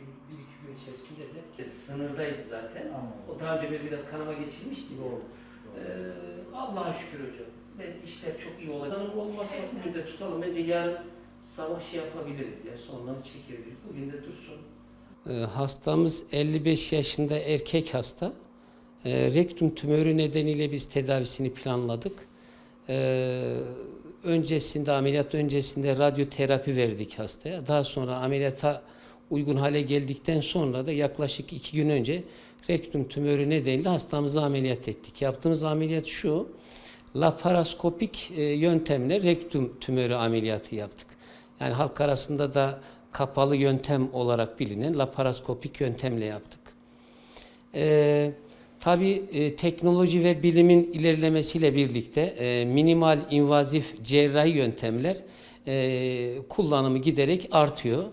bir iki, gün- bir iki gün içerisinde de sınırdaydı zaten. Anladım. O daha önce böyle biraz kanama geçirmişti. Doğru. Ee, Allah'a şükür hocam. Ben işler çok iyi olacak. Hanım olmazsa bugün de tutalım. Bence yarın sabah şey yapabiliriz ya sonları çekebiliriz. Bugün de dursun. Ee, hastamız 55 yaşında erkek hasta. Ee, rektum tümörü nedeniyle biz tedavisini planladık. Ee, öncesinde ameliyat öncesinde radyoterapi verdik hastaya. Daha sonra ameliyata uygun hale geldikten sonra da yaklaşık iki gün önce rektum tümörü nedeniyle hastamızı ameliyat ettik. Yaptığımız ameliyat şu, laparoskopik e, yöntemle rektum tümörü ameliyatı yaptık. Yani halk arasında da kapalı yöntem olarak bilinen laparoskopik yöntemle yaptık. Ee, tabii e, teknoloji ve bilimin ilerlemesiyle birlikte e, minimal invazif cerrahi yöntemler e, kullanımı giderek artıyor.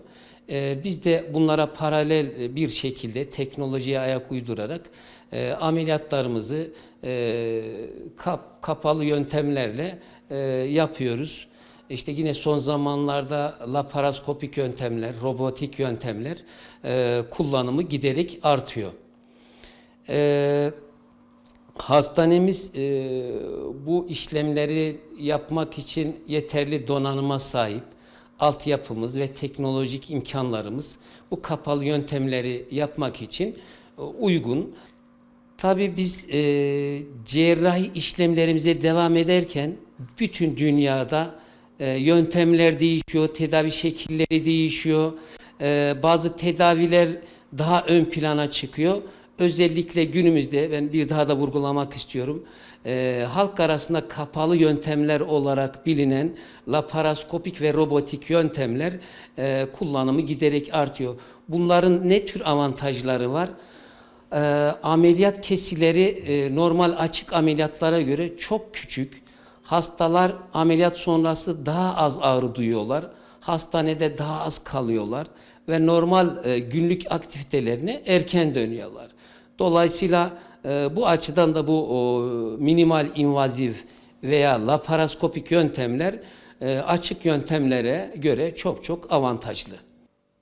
E, biz de bunlara paralel bir şekilde teknolojiye ayak uydurarak e, ameliyatlarımızı e, kap, kapalı yöntemlerle e, yapıyoruz. İşte yine son zamanlarda laparoskopik yöntemler, robotik yöntemler e, kullanımı giderek artıyor. E, hastanemiz e, bu işlemleri yapmak için yeterli donanıma sahip. Altyapımız ve teknolojik imkanlarımız bu kapalı yöntemleri yapmak için e, uygun. Tabii biz e, cerrahi işlemlerimize devam ederken bütün dünyada e, yöntemler değişiyor, tedavi şekilleri değişiyor. E, bazı tedaviler daha ön plana çıkıyor. Özellikle günümüzde ben bir daha da vurgulamak istiyorum. E, halk arasında kapalı yöntemler olarak bilinen laparoskopik ve robotik yöntemler e, kullanımı giderek artıyor. Bunların ne tür avantajları var? e, ameliyat kesileri e, normal açık ameliyatlara göre çok küçük. Hastalar ameliyat sonrası daha az ağrı duyuyorlar. Hastanede daha az kalıyorlar ve normal e, günlük aktivitelerine erken dönüyorlar. Dolayısıyla e, bu açıdan da bu o, minimal invazif veya laparoskopik yöntemler e, açık yöntemlere göre çok çok avantajlı.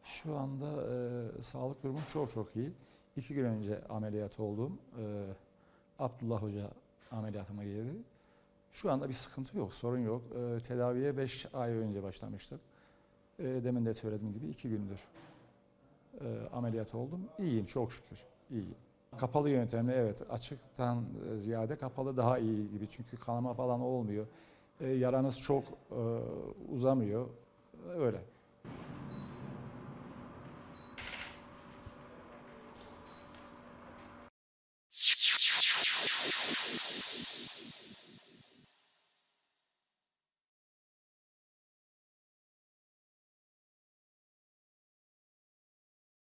Şu anda e, sağlık durumum çok çok iyi. İki gün önce ameliyat oldum. E, Abdullah Hoca ameliyatıma girdi. Şu anda bir sıkıntı yok, sorun yok. E, tedaviye 5 ay önce başlamıştık. E, demin de söylediğim gibi iki gündür e, ameliyat oldum. İyiyim çok şükür, iyiyim. Kapalı yöntemle evet açıktan e, ziyade kapalı daha iyi gibi. Çünkü kanama falan olmuyor. E, yaranız çok e, uzamıyor. Öyle.